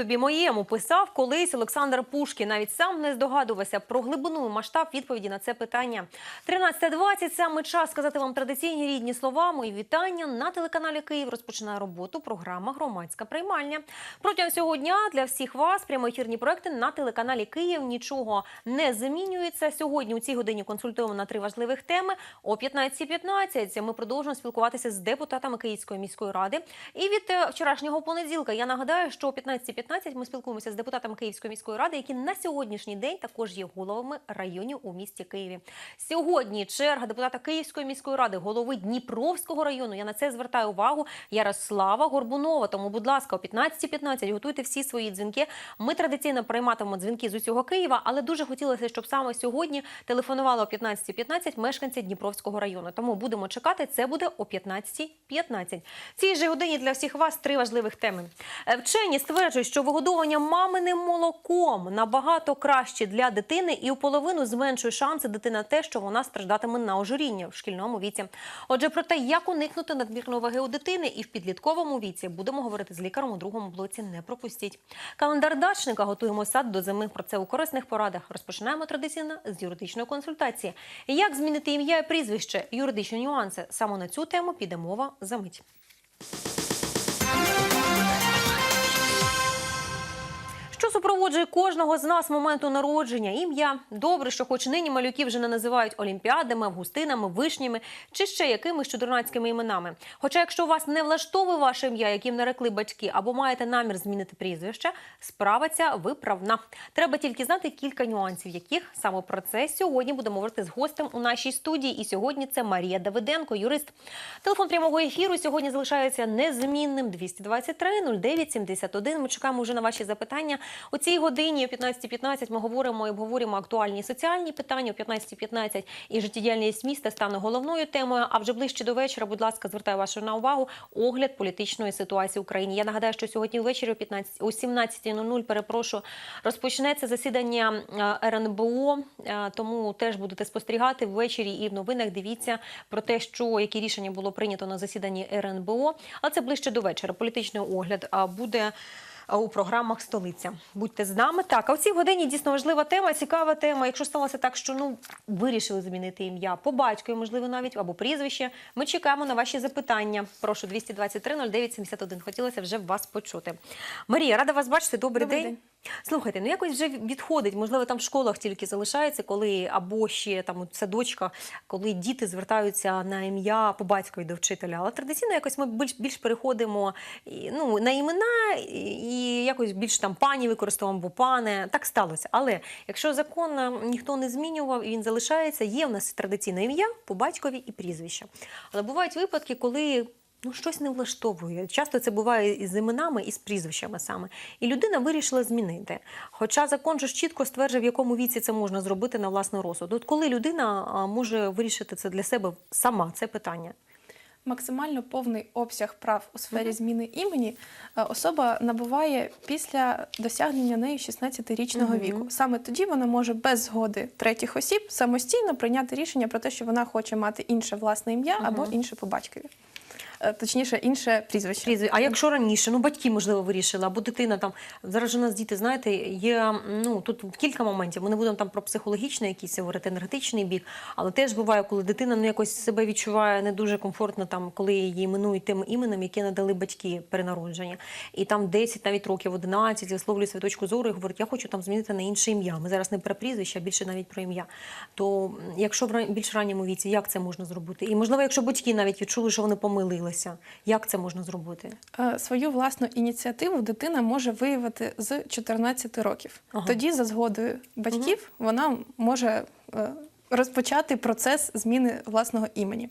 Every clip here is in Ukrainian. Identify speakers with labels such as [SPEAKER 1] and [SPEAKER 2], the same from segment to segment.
[SPEAKER 1] тобі моєму писав колись Олександр Пушкін. Навіть сам не здогадувався про глибину і масштаб відповіді на це питання. 13.20 – саме час сказати вам традиційні рідні слова. Мої вітання на телеканалі Київ розпочинає роботу програма Громадська приймальня. Протягом цього дня для всіх вас прямоефірні проекти на телеканалі Київ нічого не змінюється. Сьогодні у цій годині консультуємо на три важливих теми. О 15.15 ми продовжуємо спілкуватися з депутатами Київської міської ради. І від е, вчорашнього понеділка я нагадаю, що о 15.15 ми спілкуємося з депутатами Київської міської ради, які на сьогоднішній день також є головами районів у місті Києві. Сьогодні черга депутата Київської міської ради, голови Дніпровського району. Я на це звертаю увагу. Ярослава Горбунова. Тому, будь ласка, о 15.15 готуйте всі свої дзвінки. Ми традиційно прийматимемо дзвінки з усього Києва, але дуже хотілося, щоб саме сьогодні телефонували о 15.15 мешканці Дніпровського району. Тому будемо чекати. Це буде о 15.15. В цій же годині для всіх вас три важливих теми. Е, Вчені стверджують, що вигодовування маминим молоком набагато краще для дитини і у половину зменшує шанси дитини на те, що вона страждатиме на ожиріння в шкільному віці. Отже, про те, як уникнути надмірної ваги у дитини і в підлітковому віці, будемо говорити з лікарем у другому блоці. Не пропустіть. Календар дачника готуємо сад до зими. Про це у корисних порадах. Розпочинаємо традиційно з юридичної консультації. Як змінити ім'я і прізвище, юридичні нюанси. Саме на цю тему піде мова за мить. Супроводжує кожного з нас моменту народження? Ім'я. Добре, що хоч нині малюків вже не називають олімпіадами, августинами, вишнями чи ще якимись чудернацькими іменами. Хоча, якщо вас не влаштовує ваше ім'я, яким нарекли батьки, або маєте намір змінити прізвище, справа ця виправна. Треба тільки знати кілька нюансів, яких саме про це сьогодні будемо говорити з гостем у нашій студії. І сьогодні це Марія Давиденко, юрист. Телефон прямого ефіру сьогодні залишається незмінним 223 09 71. Ми чекаємо вже на ваші запитання. У цій годині о 15.15 ми говоримо і обговорюємо актуальні соціальні питання. О 15.15 і життєдіяльність міста стане головною темою. А вже ближче до вечора, будь ласка, звертаю вашу на увагу огляд політичної ситуації в Україні. Я нагадаю, що сьогодні ввечері о 15, о 17.00, перепрошую, розпочнеться засідання е, РНБО. е, Тому теж будете спостерігати ввечері і в новинах. Дивіться про те, що які рішення було прийнято на засіданні РНБО. Але це ближче до вечора. Політичний огляд буде у програмах столиця. Будьте з нами. Так, а в цій годині дійсно важлива тема, цікава тема. Якщо сталося так, що ну вирішили змінити ім'я по батькові, можливо, навіть або прізвище. Ми чекаємо на ваші запитання. Прошу 223 09 71. Хотілося вже вас почути. Марія, рада вас бачити. Добрий,
[SPEAKER 2] Добрий
[SPEAKER 1] день.
[SPEAKER 2] день.
[SPEAKER 1] Слухайте, ну якось вже відходить, можливо, там в школах тільки залишається, коли або ще там у садочках, коли діти звертаються на ім'я по батькові до вчителя. Але традиційно якось ми більш більш переходимо ну, на імена і, якось більш там пані використовуємо або пане. Так сталося. Але якщо закон е, ніхто не змінював і він залишається, є в нас традиційне ім'я по батькові і прізвище. Але бувають випадки, коли ну щось не влаштовує. Часто це буває і з іменами, і з прізвищами саме. І людина вирішила змінити. Хоча закон же ж чітко стверджує, в якому віці це можна зробити на власну розсуд. От коли людина може вирішити це для себе сама, це питання.
[SPEAKER 2] Максимально повний обсяг прав у сфері зміни імені е, особа набуває після досягнення нею 16-річного
[SPEAKER 1] Мгм.
[SPEAKER 2] віку. Саме тоді вона може без згоди третіх осіб самостійно прийняти рішення про те, що вона хоче мати інше власне ім'я або інше по батькові. Е, Точніше, інше прізвище.
[SPEAKER 1] Прізвище. А якщо раніше, ну батьки можливо вирішили, або дитина там зараз у нас діти, знаєте, є ну тут кілька моментів. Ми не будемо там про психологічний якийсь говорити, енергетичний бік, але теж буває, коли дитина ну якось себе відчуває не дуже комфортно, там коли її іменують тим іменем, яке надали батьки при народженні. І там 10 навіть років, 11 висловлює свою точку зору і говорить, я хочу там змінити на інше ім'я. Ми зараз не про прізвище, а більше навіть про ім'я. То якщо в більш ранньому віці, як це можна зробити? І можливо, якщо батьки навіть відчули, що вони помилилися, як це можна зробити?
[SPEAKER 2] Е, Свою власну ініціативу дитина може виявити з 14 років.
[SPEAKER 1] Ага.
[SPEAKER 2] Тоді, за згодою батьків, вона може е, розпочати процес зміни власного імені.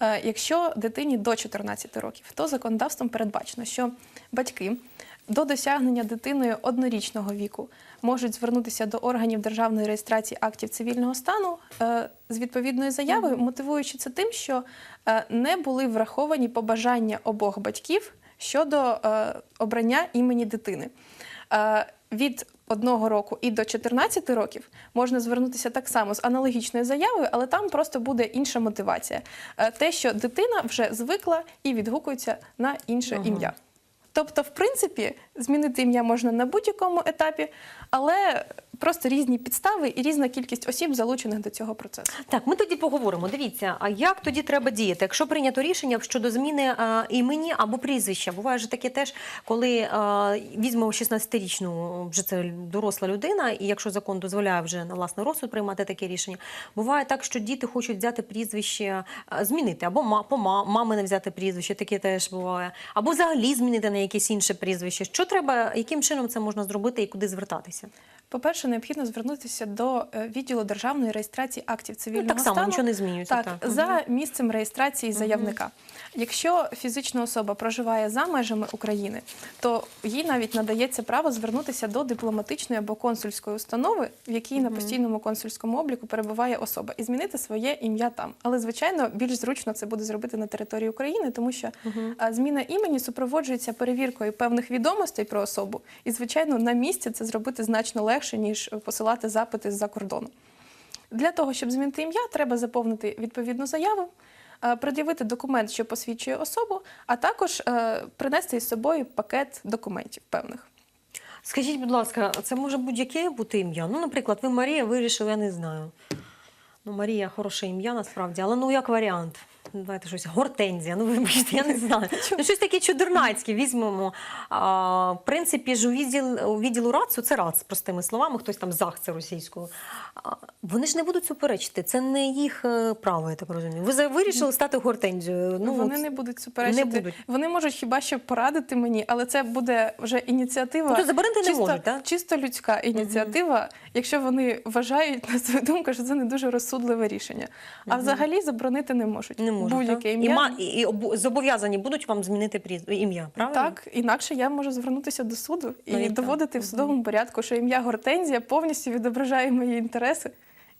[SPEAKER 2] Е, Якщо дитині до 14 років, то законодавством передбачено, що батьки до досягнення дитиною однорічного віку можуть звернутися до органів державної реєстрації актів цивільного стану е, з відповідною заявою, мотивуючи це тим, що е, не були враховані побажання обох батьків щодо е, обрання імені дитини. Від одного року і до 14 років можна звернутися так само з аналогічною заявою, але там просто буде інша мотивація. Те, що дитина вже звикла і відгукується на інше
[SPEAKER 1] Ага.
[SPEAKER 2] ім'я. Тобто, в принципі, змінити ім'я можна на будь-якому етапі, але просто різні підстави і різна кількість осіб, залучених до цього процесу.
[SPEAKER 1] Так, ми тоді поговоримо. Дивіться, а як тоді треба діяти? Якщо прийнято рішення щодо зміни е, імені або прізвища, буває ж таке теж, коли е, візьмемо 16-річну, вже це доросла людина, і якщо закон дозволяє вже на власний розсуд приймати таке рішення, буває так, що діти хочуть взяти прізвище, е, змінити або по мами не взяти прізвище, таке теж буває, або взагалі змінити на якесь інше прізвище. Що треба, яким чином це можна зробити і куди звертатися?
[SPEAKER 2] По-перше, необхідно звернутися до е, відділу державної реєстрації актів цивільного
[SPEAKER 1] Ну, так само
[SPEAKER 2] стану.
[SPEAKER 1] нічого не змінюється.
[SPEAKER 2] Так,
[SPEAKER 1] так.
[SPEAKER 2] за місцем реєстрації заявника. Якщо фізична особа проживає за межами України, то їй навіть надається право звернутися до дипломатичної або консульської установи, в якій на постійному консульському обліку перебуває особа, і змінити своє ім'я там. Але звичайно, більш зручно це буде зробити на території України, тому що а, зміна імені супроводжується перевіркою певних відомостей про особу, і звичайно на місці це зробити значно легше ніж посилати запити з-за кордону. Для того, щоб змінити ім'я, треба заповнити відповідну заяву, е, пред'явити документ, що посвідчує особу, а також е, принести із собою пакет документів певних.
[SPEAKER 1] Скажіть, будь ласка, це може будь-яке бути ім'я? Ну, наприклад, ви Марія вирішили, я не знаю. Ну, Марія хороше ім'я насправді, але ну як варіант. Ну, Давайте щось гортензія. Ну, вибачте, я не знаю. Ну, щось таке чудернацьке візьмемо. А, в принципі ж у відділ у відділу РАЦу це РАЦ, простими словами, хтось там зах це російською. А, вони ж не будуть суперечити. Це не їх е, право, я так розумію. Ви вирішили стати гортензією. Ну,
[SPEAKER 2] вони не будуть суперечити.
[SPEAKER 1] не будуть.
[SPEAKER 2] Вони можуть хіба що порадити мені, але це буде вже ініціатива.
[SPEAKER 1] Ну, то заборонити не можуть, так?
[SPEAKER 2] чисто людська ініціатива, якщо вони вважають на свою думку, що це не дуже розсудливе рішення. А взагалі заборонити не можуть.
[SPEAKER 1] не можуть.
[SPEAKER 2] Будь-яке ім'я.
[SPEAKER 1] І, ма- і, і обу- зобов'язані будуть вам змінити пріз... ім'я, правильно?
[SPEAKER 2] Так, інакше я можу звернутися до суду і
[SPEAKER 1] Навіть так.
[SPEAKER 2] доводити в судовому порядку, що ім'я Гортензія повністю відображає мої інтереси.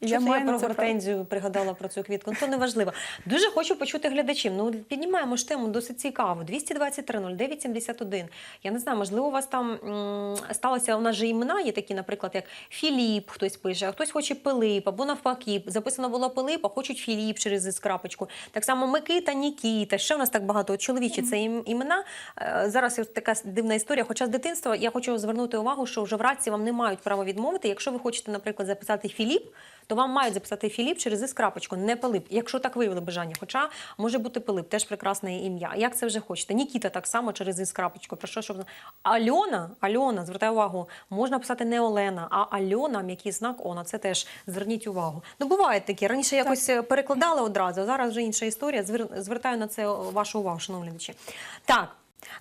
[SPEAKER 2] Я маю
[SPEAKER 1] я про гортензію пригадала про цю квітку. Ну, то не важливо. Дуже хочу почути глядачів. Ну, піднімаємо ж тему досить цікаво. 223 09 71. Я не знаю, можливо, у вас там м, сталося, у нас же імена є такі, наприклад, як Філіп, хтось пише, а хтось хоче Пилип, або навпаки, записано було Пилип, а хочуть Філіп через із крапочку. Так само Микита, Нікіта. Ще в нас так багато чоловічі це ім- імена. Е, Зараз така дивна історія. Хоча з дитинства я хочу звернути увагу, що вже в раці вам не мають права відмовити. Якщо ви хочете, наприклад, записати Філіп, то вам мають записати Філіп через із крапочку, не Пилип. Якщо так виявили бажання. Хоча може бути Пилип, теж прекрасне ім'я. Як це вже хочете? Нікіта так само через із крапочку. Про що щоб Альона, Альона, звертаю увагу, можна писати не Олена, а Альона, м'який знак Она. Це теж зверніть увагу. Ну бувають такі. Раніше якось е, перекладали одразу, а зараз вже інша історія. Звер- Звертаю на це вашу увагу, шановні глядачі. Так.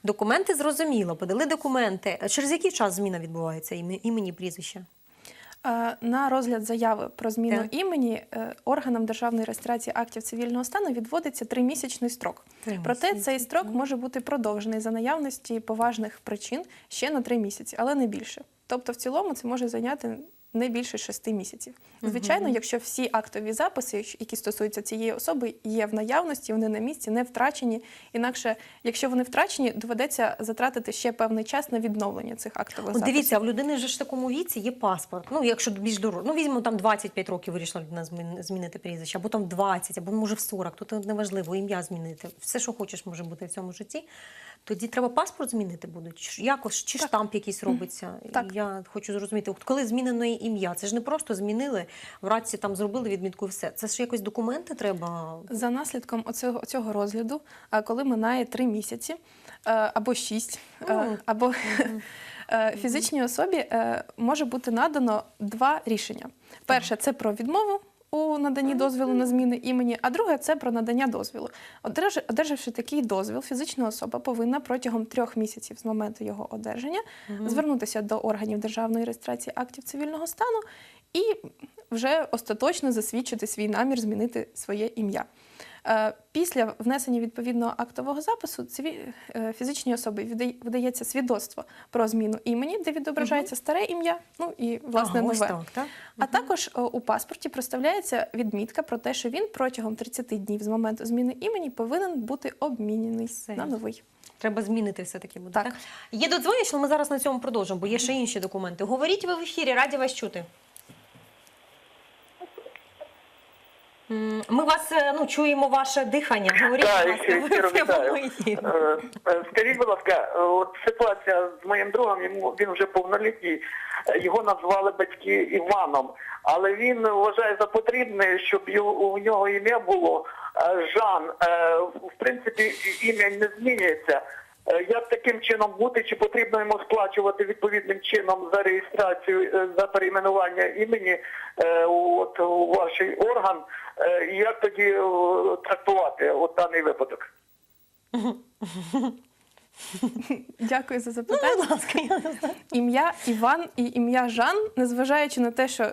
[SPEAKER 1] Документи зрозуміло, подали документи. Через який час зміна відбувається імені прізвища?
[SPEAKER 2] Е, На розгляд заяви про зміну
[SPEAKER 1] Так.
[SPEAKER 2] імені е, органам державної реєстрації актів цивільного стану відводиться тримісячний строк.
[SPEAKER 1] Три
[SPEAKER 2] Проте
[SPEAKER 1] місяці.
[SPEAKER 2] цей строк може бути продовжений за наявності поважних причин ще на три місяці, але не більше. Тобто, в цілому це може зайняти не більше шести місяців. Звичайно, якщо всі актові записи, які стосуються цієї особи, є в наявності, вони на місці, не втрачені. Інакше, якщо вони втрачені, доведеться затратити ще певний час на відновлення цих актових
[SPEAKER 1] От
[SPEAKER 2] записів.
[SPEAKER 1] дивіться, а в людини вже ж в такому віці є паспорт. Ну, якщо більш дорого, ну візьмемо там 25 років вирішила людина змінити прізвище, або там 20, або може в 40, тут неважливо, ім'я змінити. Все, що хочеш, може бути в цьому житті. Тоді треба паспорт змінити будуть. Якось чи
[SPEAKER 2] Так.
[SPEAKER 1] штамп якийсь робиться.
[SPEAKER 2] Так.
[SPEAKER 1] Я хочу зрозуміти, от коли змінено ім'я, це ж не просто змінили, в радці там зробили відмітку і все. Це ж якось документи треба.
[SPEAKER 2] За наслідком оцього, цього розгляду, а, коли минає три місяці е, або шість, е,
[SPEAKER 1] Ну,
[SPEAKER 2] або е, фізичній особі е, може бути надано два рішення. Перше це про відмову. У наданні дозволу на зміни імені, а друге це про надання дозволу. Одержавши такий дозвіл, фізична особа повинна протягом трьох місяців з моменту його одержання звернутися до органів державної реєстрації актів цивільного стану і вже остаточно засвідчити свій намір змінити своє ім'я. Е, Після внесення відповідного актового запису циві- е, фізичній особі видається свідоцтво про зміну імені, де відображається старе ім'я, ну і власне
[SPEAKER 1] Ага,
[SPEAKER 2] нове.
[SPEAKER 1] так, так?
[SPEAKER 2] А також е, у паспорті проставляється відмітка про те, що він протягом 30 днів з моменту зміни імені повинен бути обмінений
[SPEAKER 1] Все.
[SPEAKER 2] на новий.
[SPEAKER 1] Треба змінити все-таки буде. Так.
[SPEAKER 2] Так.
[SPEAKER 1] Є додзвонять, але ми зараз на цьому продовжимо, бо є ще інші документи. Говоріть ви в ефірі, раді вас чути. М, Ми вас е, ну чуємо ваше дихання. Говоріть, будь ласка, ви.
[SPEAKER 3] Е, е, Скажіть, будь ласка, от ситуація з моїм другом, йому він вже повнолітній, його назвали батьки Іваном, але він вважає за потрібне, щоб його- у нього ім'я було Жан. В принципі, ім'я не змінюється. Е, Як таким чином бути, чи потрібно йому сплачувати відповідним чином за реєстрацію, е, за перейменування імені е, от, у ваш орган, і як тоді трактувати от даний випадок?
[SPEAKER 2] Дякую за запитання.
[SPEAKER 1] Будь ласка, я не знаю.
[SPEAKER 2] ім'я Іван і ім'я Жан, незважаючи на те, що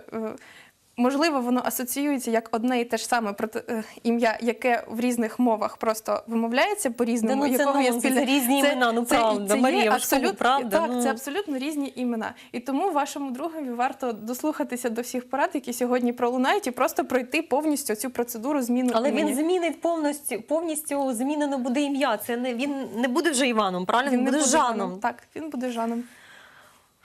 [SPEAKER 2] можливо воно асоціюється як одне і те ж саме е, ім'я, яке в різних мовах просто вимовляється по-різному.
[SPEAKER 1] Да ну це
[SPEAKER 2] якого є спільне-
[SPEAKER 1] це різні імена, ну правда,
[SPEAKER 2] є
[SPEAKER 1] Марія,
[SPEAKER 2] абсолютно,
[SPEAKER 1] правда,
[SPEAKER 2] так,
[SPEAKER 1] ну.
[SPEAKER 2] це абсолютно різні імена. І тому вашому другові варто дослухатися до всіх порад, які сьогодні пролунають, і просто пройти повністю цю процедуру зміну
[SPEAKER 1] Але
[SPEAKER 2] імені.
[SPEAKER 1] він змінить повністю повністю змінено буде ім'я. Це не він не буде вже Іваном, правильно? Він,
[SPEAKER 2] не
[SPEAKER 1] буде Жаном.
[SPEAKER 2] Жаном. Так, він буде Жаном.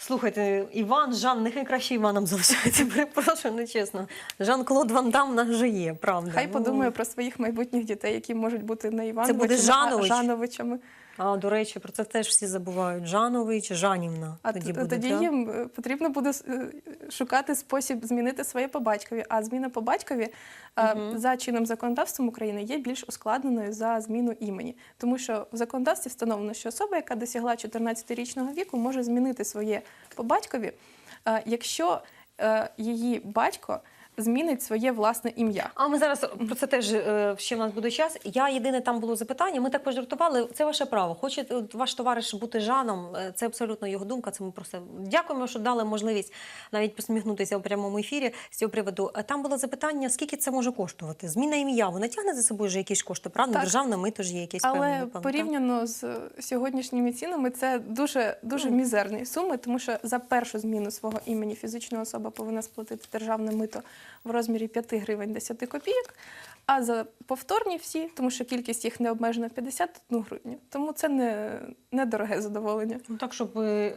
[SPEAKER 1] Слухайте, Іван, Жан, нехай краще Іваном залишається. Перепрошую, нечесно. Жан Клод Ван Дам нас же є, правда.
[SPEAKER 2] Хай
[SPEAKER 1] Ну,
[SPEAKER 2] подумає про своїх майбутніх дітей, які можуть бути не Івановичами,
[SPEAKER 1] буде Жанович?
[SPEAKER 2] а Жановичами.
[SPEAKER 1] А до речі, про це теж всі забувають. Жанович, Жанівна.
[SPEAKER 2] А
[SPEAKER 1] тоді буде.
[SPEAKER 2] тоді
[SPEAKER 1] так?
[SPEAKER 2] їм е, потрібно буде е, шукати спосіб змінити своє по батькові. А зміна по батькові е, за чинним законодавством України є більш ускладненою за зміну імені, тому що в законодавстві встановлено, що особа, яка досягла 14-річного віку, може змінити своє по батькові, якщо е, її батько змінить своє власне ім'я.
[SPEAKER 1] А ми зараз про це теж е, ще в нас буде час. Я єдине там було запитання. Ми так пожартували. Це ваше право. Хоче ваш товариш бути Жаном. е, Це абсолютно його думка. Це ми просто дякуємо, що дали можливість навіть посміхнутися у прямому ефірі з цього приводу. Е, Там було запитання, скільки це може коштувати? Зміна ім'я вона тягне за собою вже якісь кошти, правда?
[SPEAKER 2] Так.
[SPEAKER 1] Державне мито ж є певне,
[SPEAKER 2] Але
[SPEAKER 1] напевно, так?
[SPEAKER 2] порівняно з е, сьогоднішніми цінами, це дуже дуже мізерні суми, тому що за першу зміну свого імені фізична особа повинна сплатити державне мито в розмірі 5 гривень 10 копійок. А за повторні всі, тому що кількість їх не обмежена 51 гривню. Тому це не, не дороге задоволення.
[SPEAKER 1] Ну так, щоб е,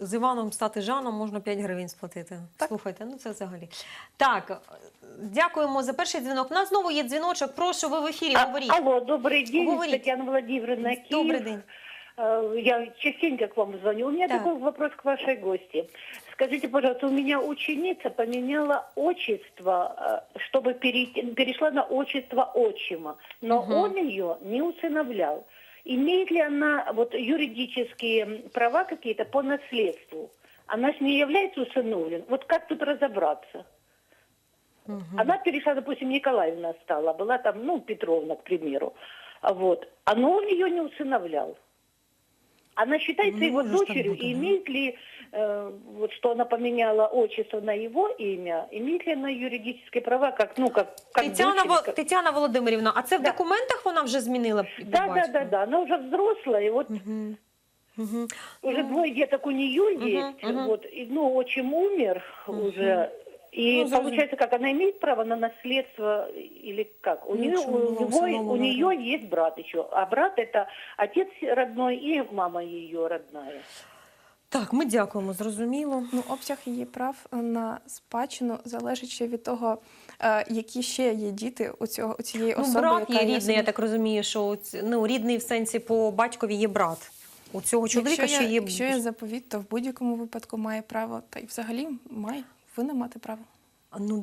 [SPEAKER 1] з Іваном стати Жаном, можна 5 гривень сплатити.
[SPEAKER 2] Так.
[SPEAKER 1] Слухайте, ну це взагалі. Так, е, дякуємо за перший дзвінок. У нас знову є дзвіночок. Прошу, ви в ефірі,
[SPEAKER 4] А-
[SPEAKER 1] говоріть.
[SPEAKER 4] Алло, добрый день,
[SPEAKER 1] Говорите.
[SPEAKER 4] Татьяна Владимировна, Киев.
[SPEAKER 1] Добрий день.
[SPEAKER 4] Э, Я частенько к вам звоню. У меня
[SPEAKER 1] Да.
[SPEAKER 4] такой вопрос к вашей гости. Скажите, пожалуйста, у меня ученица поменяла отчество, э, чтобы перейти, перешла на отчество отчима, но
[SPEAKER 1] Мгм.
[SPEAKER 4] он ее не усыновлял. Имеет ли она вот юридические права какие-то по наследству? Она с не является усыновлен? Вот как тут разобраться? Она перешла, допустим, Николаевна стала, была там, ну, Петровна, к примеру. Вот. А но он ее не усыновлял. Она считается
[SPEAKER 1] Ну,
[SPEAKER 4] его дочерью, и имеет ли, э, вот что она поменяла отчество на его имя, имеет ли она юридические права, как, ну, как, как
[SPEAKER 1] Тетяна,
[SPEAKER 4] дочери, как-
[SPEAKER 1] Тетяна Володимирівна, а це в
[SPEAKER 4] Да.
[SPEAKER 1] документах вона вже змінила?
[SPEAKER 4] Да, да, да, да, она уже взрослая, и вот
[SPEAKER 1] Мгм. Мгм.
[SPEAKER 4] уже двое деток у нее
[SPEAKER 1] Мгм,
[SPEAKER 4] есть,
[SPEAKER 1] мгм.
[SPEAKER 4] вот, и, ну, отчим умер уже, и
[SPEAKER 1] Ну,
[SPEAKER 4] получается, как она имеет право на наследство или как? У,
[SPEAKER 1] Ну,
[SPEAKER 4] нее,
[SPEAKER 1] что,
[SPEAKER 4] у,
[SPEAKER 1] ну,
[SPEAKER 4] него- у нее есть брат еще, а брат это отец родной и мама ее родная.
[SPEAKER 1] Так, ми дякуємо, зрозуміло.
[SPEAKER 2] Ну, обсяг її прав на спадщину залежить ще від того, е, які ще є діти у цього у цієї
[SPEAKER 1] Ну,
[SPEAKER 2] особи.
[SPEAKER 1] брат
[SPEAKER 2] яка
[SPEAKER 1] є
[SPEAKER 2] є
[SPEAKER 1] рідний, я
[SPEAKER 2] собі-
[SPEAKER 1] так розумію, що ну, рідний в сенсі по батькові є брат. У цього чоловіка
[SPEAKER 2] якщо
[SPEAKER 1] ще
[SPEAKER 2] є,
[SPEAKER 1] є.
[SPEAKER 2] якщо є заповіт, то в будь-якому випадку має право, та й взагалі має повинна мати право.
[SPEAKER 1] Ну,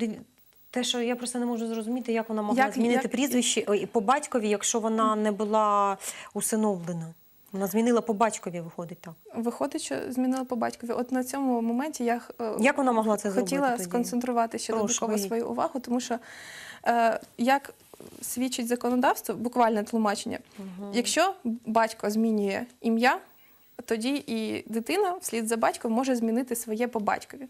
[SPEAKER 1] те, що я просто не можу зрозуміти, як вона могла
[SPEAKER 2] Як-
[SPEAKER 1] змінити
[SPEAKER 2] як-
[SPEAKER 1] прізвище ой, по батькові, якщо вона не була усиновлена. Вона змінила по батькові, виходить так.
[SPEAKER 2] Виходить, що змінила по батькові. От на цьому моменті я е,
[SPEAKER 1] Як вона могла це
[SPEAKER 2] хотіла
[SPEAKER 1] тоді?
[SPEAKER 2] сконцентрувати ще додатково свою увагу, тому що е, як свідчить законодавство, буквальне тлумачення, якщо батько змінює ім'я, тоді і дитина вслід за батьком може змінити своє по батькові.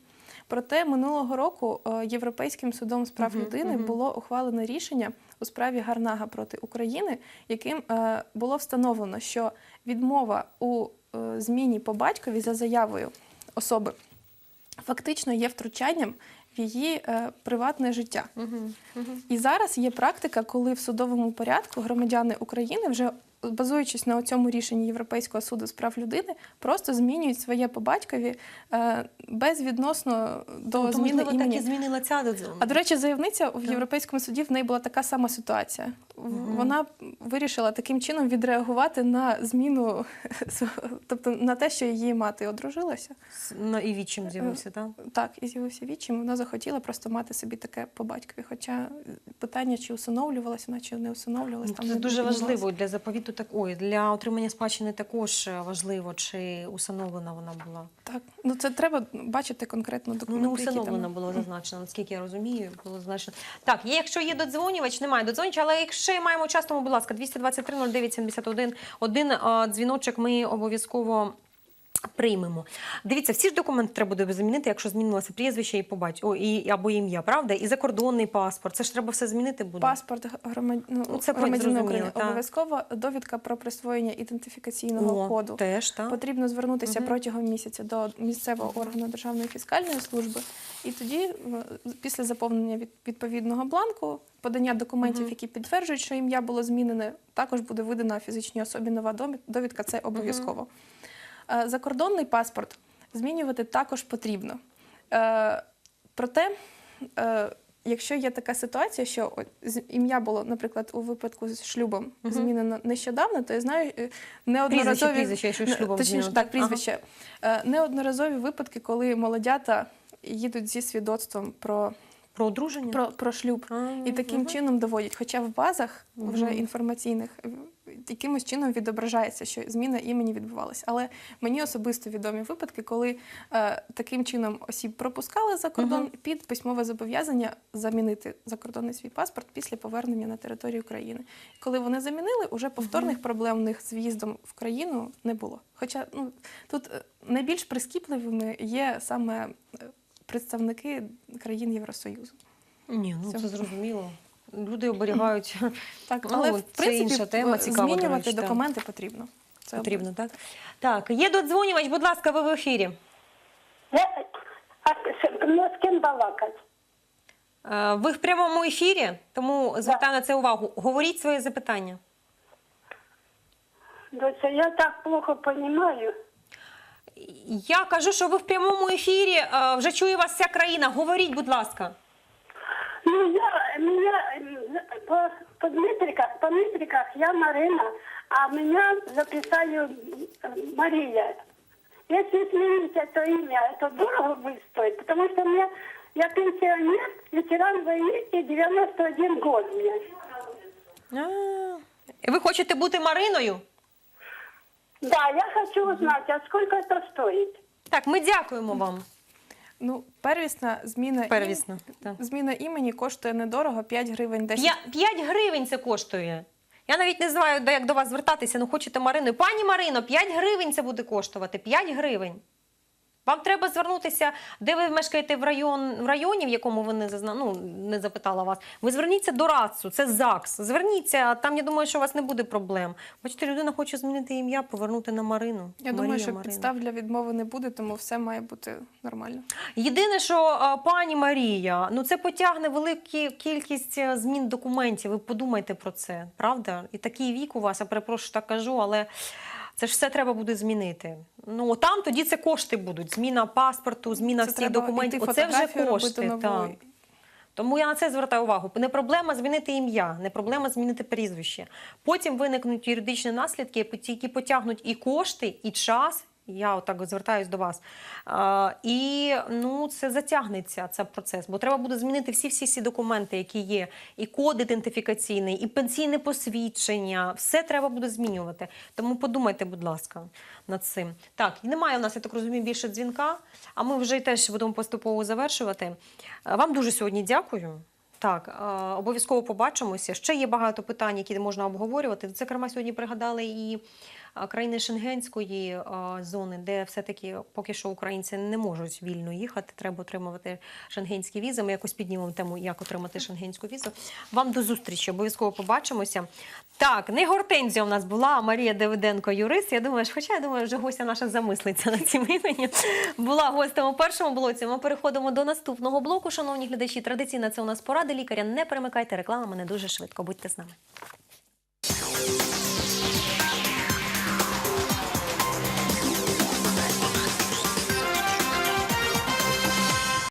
[SPEAKER 2] Проте минулого року е, Європейським судом з прав людини було ухвалене рішення у справі Гарнага проти України, яким е, було встановлено, що відмова у е, зміні по батькові за заявою особи фактично є втручанням в її е, приватне життя.
[SPEAKER 1] Мгм, мгм.
[SPEAKER 2] І зараз є практика, коли в судовому порядку громадяни України вже базуючись на цьому рішенні Європейського суду з прав людини, просто змінюють своє по батькові е, безвідносно до
[SPEAKER 1] Тому,
[SPEAKER 2] зміни
[SPEAKER 1] можливо, так і змінила ця
[SPEAKER 2] А до речі, заявниця в Європейському суді в неї була така сама ситуація. Вона вирішила таким чином відреагувати на зміну, тобто на те, що її мати одружилася.
[SPEAKER 1] на і відчим з'явився, так?
[SPEAKER 2] Так, і з'явився відчим. Вона захотіла просто мати собі таке по батькові. Хоча питання, чи усиновлювалася вона, чи не усиновлювалася, там
[SPEAKER 1] Це дуже важливо для заповіту так ой, для отримання спадщини також е, важливо, чи усиновлена вона була.
[SPEAKER 2] Так, ну це треба бачити конкретно
[SPEAKER 1] Ну,
[SPEAKER 2] документи.
[SPEAKER 1] не
[SPEAKER 2] які там-
[SPEAKER 1] усиновлена було зазначено, наскільки я розумію, було зазначено. Так, якщо є додзвонювач, немає додзвонювача, але якщо маємо час, тому, будь ласка, 223 09 71 один а, дзвіночок ми обов'язково. Приймемо. Дивіться, всі ж документи треба буде замінити, якщо змінилося прізвище і побач... О, і або ім'я, правда? І закордонний паспорт. Це ж треба все змінити буде.
[SPEAKER 2] Паспорт громад... ну,
[SPEAKER 1] Ну, це
[SPEAKER 2] громадянина України. Обов'язково довідка про присвоєння ідентифікаційного
[SPEAKER 1] О,
[SPEAKER 2] коду.
[SPEAKER 1] Теж, так.
[SPEAKER 2] Потрібно звернутися
[SPEAKER 1] Мгм.
[SPEAKER 2] протягом місяця до місцевого органу Державної фіскальної служби, і тоді, е, після заповнення від- відповідного бланку, подання документів,
[SPEAKER 1] Мгм.
[SPEAKER 2] які підтверджують, що ім'я було змінене, також буде видана фізичній особі нова довідка. Це обов'язково. Е, Закордонний паспорт змінювати також потрібно. Е, Проте, е, якщо є така ситуація, що ім'я було, наприклад, у випадку з шлюбом змінено нещодавно, то я знаю е, неодноразові
[SPEAKER 1] прізвище,
[SPEAKER 2] не-
[SPEAKER 1] шлюбом
[SPEAKER 2] точніше, так, прізвище. Е, Неодноразові випадки, коли молодята їдуть зі свідоцтвом про,
[SPEAKER 1] Про одруження?
[SPEAKER 2] про, про шлюб.
[SPEAKER 1] А,
[SPEAKER 2] І таким
[SPEAKER 1] мгм.
[SPEAKER 2] чином доводять. Хоча в базах вже інформаційних е, якимось чином відображається, що зміна імені відбувалася. Але мені особисто відомі випадки, коли е, таким чином осіб пропускали за кордон
[SPEAKER 1] Мгм.
[SPEAKER 2] під письмове зобов'язання замінити закордонний свій паспорт після повернення на територію України. Коли вони замінили, уже повторних проблем у них з в'їздом в країну не було. Хоча ну тут е, найбільш прискіпливими є саме е, представники країн Євросоюзу.
[SPEAKER 1] Ні, ну
[SPEAKER 2] Все.
[SPEAKER 1] це зрозуміло. Люди оберігають
[SPEAKER 2] Так,
[SPEAKER 1] Ну,
[SPEAKER 2] але
[SPEAKER 1] от
[SPEAKER 2] в
[SPEAKER 1] це інша тема,
[SPEAKER 2] е,
[SPEAKER 1] цікава,
[SPEAKER 2] змінювати
[SPEAKER 1] речі, так.
[SPEAKER 2] документи потрібно. Це
[SPEAKER 1] потрібно, так? Так, є додзвонювач, будь ласка, ви в ефірі.
[SPEAKER 4] А с- ну, с кем балакать?
[SPEAKER 1] Е, Ви в прямому ефірі, тому звертаю на це увагу. Говоріть своє запитання.
[SPEAKER 4] Доця, я так плохо понимаю.
[SPEAKER 1] Я кажу, що ви в прямому ефірі, е, вже чує вас вся країна. Говоріть, будь ласка.
[SPEAKER 4] Ну, я, меня м, по, по метриках, по метриках я Марина, а меня записали м, Мария. Если сменить это имя, это дорого будет стоить, потому что мне, я пенсионер, ветеран войны, и 91 год мне.
[SPEAKER 1] А, Ви хочете бути Мариною?
[SPEAKER 4] Да, я хочу узнать, а сколько это стоит?
[SPEAKER 1] Так, ми дякуємо вам.
[SPEAKER 2] Ну, первісна зміна
[SPEAKER 1] Первісна,
[SPEAKER 2] ім-
[SPEAKER 1] так.
[SPEAKER 2] зміна імені коштує недорого 5 гривень 10.
[SPEAKER 1] Я, 5 гривень це коштує. Я навіть не знаю, як до вас звертатися. Ну, хочете Марину. Пані Марино, 5 гривень це буде коштувати. 5 гривень. Вам треба звернутися, де ви мешкаєте в район в районі, в якому ви не зазна... ну, не запитала вас. Ви зверніться до РАЦу, це ЗАГС. Зверніться, там я думаю, що у вас не буде проблем. Бачите, людина хоче змінити ім'я, повернути на Марину.
[SPEAKER 2] Я думаю,
[SPEAKER 1] Марія,
[SPEAKER 2] що
[SPEAKER 1] Марина.
[SPEAKER 2] підстав для відмови не буде, тому все має бути нормально.
[SPEAKER 1] Єдине, що пані Марія, ну це потягне велику кількість е, змін документів. Ви подумайте про це, правда? І такий вік у вас, я перепрошую, так кажу, але це ж все треба буде змінити. Ну там тоді це кошти будуть. Зміна паспорту, зміна
[SPEAKER 2] Це
[SPEAKER 1] всіх документів. Оце вже кошти. Так. Тому я на це звертаю увагу. Не проблема змінити ім'я, не проблема змінити прізвище. Потім виникнуть юридичні наслідки, які потягнуть і кошти, і час. Я отак звертаюсь до вас. І ну, це затягнеться цей процес, бо треба буде змінити всі всі всі документи, які є, і код ідентифікаційний, і пенсійне посвідчення. Все треба буде змінювати. Тому подумайте, будь ласка, над цим. Так, немає у нас, я так розумію, більше дзвінка. А ми вже теж будемо поступово завершувати. Е, Вам дуже сьогодні дякую. Так, е, обов'язково побачимося. Ще є багато питань, які можна обговорювати. Зокрема, сьогодні пригадали і е, країни Шенгенської е, зони, де все-таки поки що українці не можуть вільно їхати. Треба отримувати шенгенські візи. Ми якось піднімемо тему, як отримати шенгенську візу. Вам до зустрічі, обов'язково побачимося. Так, не гортензія у нас була, а Марія Давиденко, юрист. Я думаю, що- хоча я думаю, вже гостя наша замислиться над цим іменем. Була гостем у першому блоці. Ми переходимо до наступного блоку. Шановні глядачі, традиційно це у нас поради лікаря. Не перемикайте реклама, мене дуже швидко. Будьте з нами.